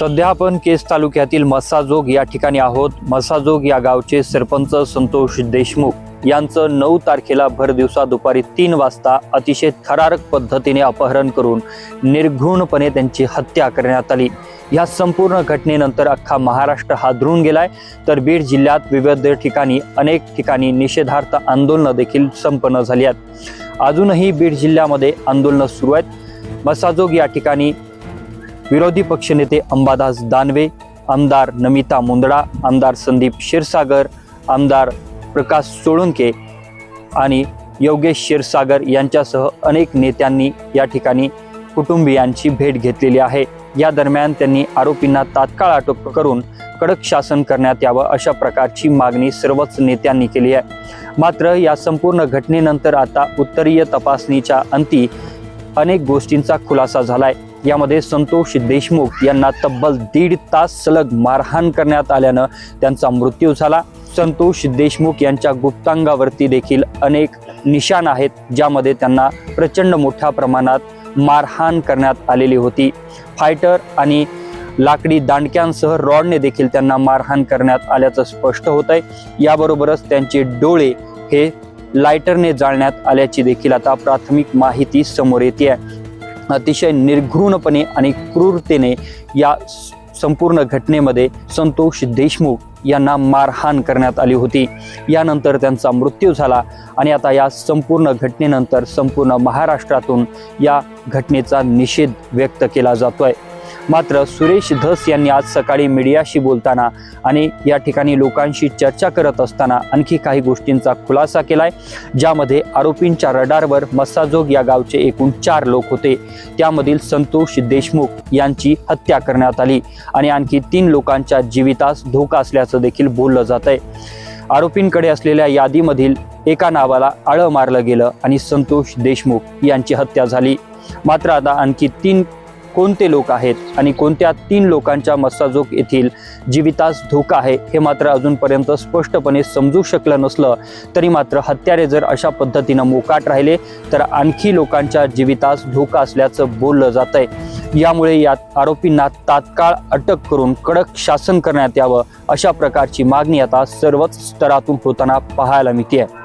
सध्या आपण केस तालुक्यातील मसाजोग या ठिकाणी आहोत. मसाजोग या गावचे सरपंच संतोष देशमुख यांचं नऊ तारखेला भर दिवसा दुपारी तीन वाजता अतिशय थरारक पद्धतीने अपहरण करून निर्घृणपणे त्यांची हत्या करण्यात आली. या संपूर्ण घटनेनंतर अख्खा महाराष्ट्र हादरून गेलाय. तर बीड जिल्ह्यात विविध ठिकाणी अनेक ठिकाणी निषेधार्थ आंदोलनं देखील संपन्न झाली आहेत. अजूनही बीड जिल्ह्यामध्ये आंदोलनं सुरू आहेत. मसाजोग या ठिकाणी विरोधी पक्षनेते अंबादास दानवे आमदार नमिता मुंदडा आमदार संदीप क्षीरसागर आमदार प्रकाश सोळुंके आणि योगेश क्षीरसागर यांच्यासह अनेक नेत्यांनी या ठिकाणी कुटुंबियांची भेट घेतलेली आहे. या दरम्यान त्यांनी आरोपींना तात्काळ अटक करून कडक शासन करण्यात यावं अशा प्रकारची मागणी सर्वच नेत्यांनी केली आहे. मात्र या संपूर्ण घटनेनंतर आता उत्तरीय तपासणीच्या अंती अनेक गोष्टींचा खुलासा झालाय. यामध्ये संतोष देशमुख यांना तब्बल दीड तास सलग मारहाण करण्यात आल्यानं त्यांचा मृत्यू झाला. संतोष देशमुख यांच्या गुप्तांगावरती देखील अनेक निशाण आहेत ज्यामध्ये त्यांना प्रचंड मोठ्या प्रमाणात मारहाण करण्यात आलेली होती. फायटर आणि लाकडी दांडक्यांसह रॉडने देखील त्यांना मारहाण करण्यात आल्याचं स्पष्ट होत आहे याबरोबरच त्यांचे डोळे हे लायटरने जाळण्यात आल्याची देखील आता प्राथमिक माहिती समोर येते आहे अतिशय निर्घृणपणे आणि क्रूरतेने या संपूर्ण घटनेमध्ये संतोष देशमुख यांना मारहाण करण्यात आली होती. यानंतर त्यांचा मृत्यू झाला आणि आता या संपूर्ण घटनेनंतर संपूर्ण महाराष्ट्रातून या घटनेचा निषेध व्यक्त केला जातो आहे मात्र सुरेश धस यांनी आज सकाळी मीडियाशी बोलताना आणि या ठिकाणी लोकांशी चर्चा करत असताना आणखी काही गोष्टींचा खुलासा केलाय ज्यामध्ये आरोपींच्या रडारवर मस्साजोग या गावचे एकूण चार लोक होते. त्यामधील संतोष देशमुख यांची हत्या करण्यात आली आणि आणखी तीन लोकांच्या जीवितास धोका असल्याचं देखील बोललं जात आहे. आरोपींकडे असलेल्या यादीमधील एका नावाला आळं मारलं गेलं आणि संतोष देशमुख यांची हत्या झाली. मात्र आता आणखी तीन कोणते लोक आहेत आणि कोणत्या तीन लोकांच्या मस्साजोग येथील जीवितास धोका आहे हे मात्र अजूनपर्यंत स्पष्टपणे समजू शकलं नसलं तरी मात्र हत्यारे जर अशा पद्धतीनं मोकाट राहिले तर आणखी लोकांच्या जीवितास धोका असल्याचं बोललं जात आहे यामुळे या आरोपींना तात्काळ अटक करून कडक शासन करण्यात यावं अशा प्रकारची मागणी आता सर्वच स्तरातून होताना पाहायला मिळते आहे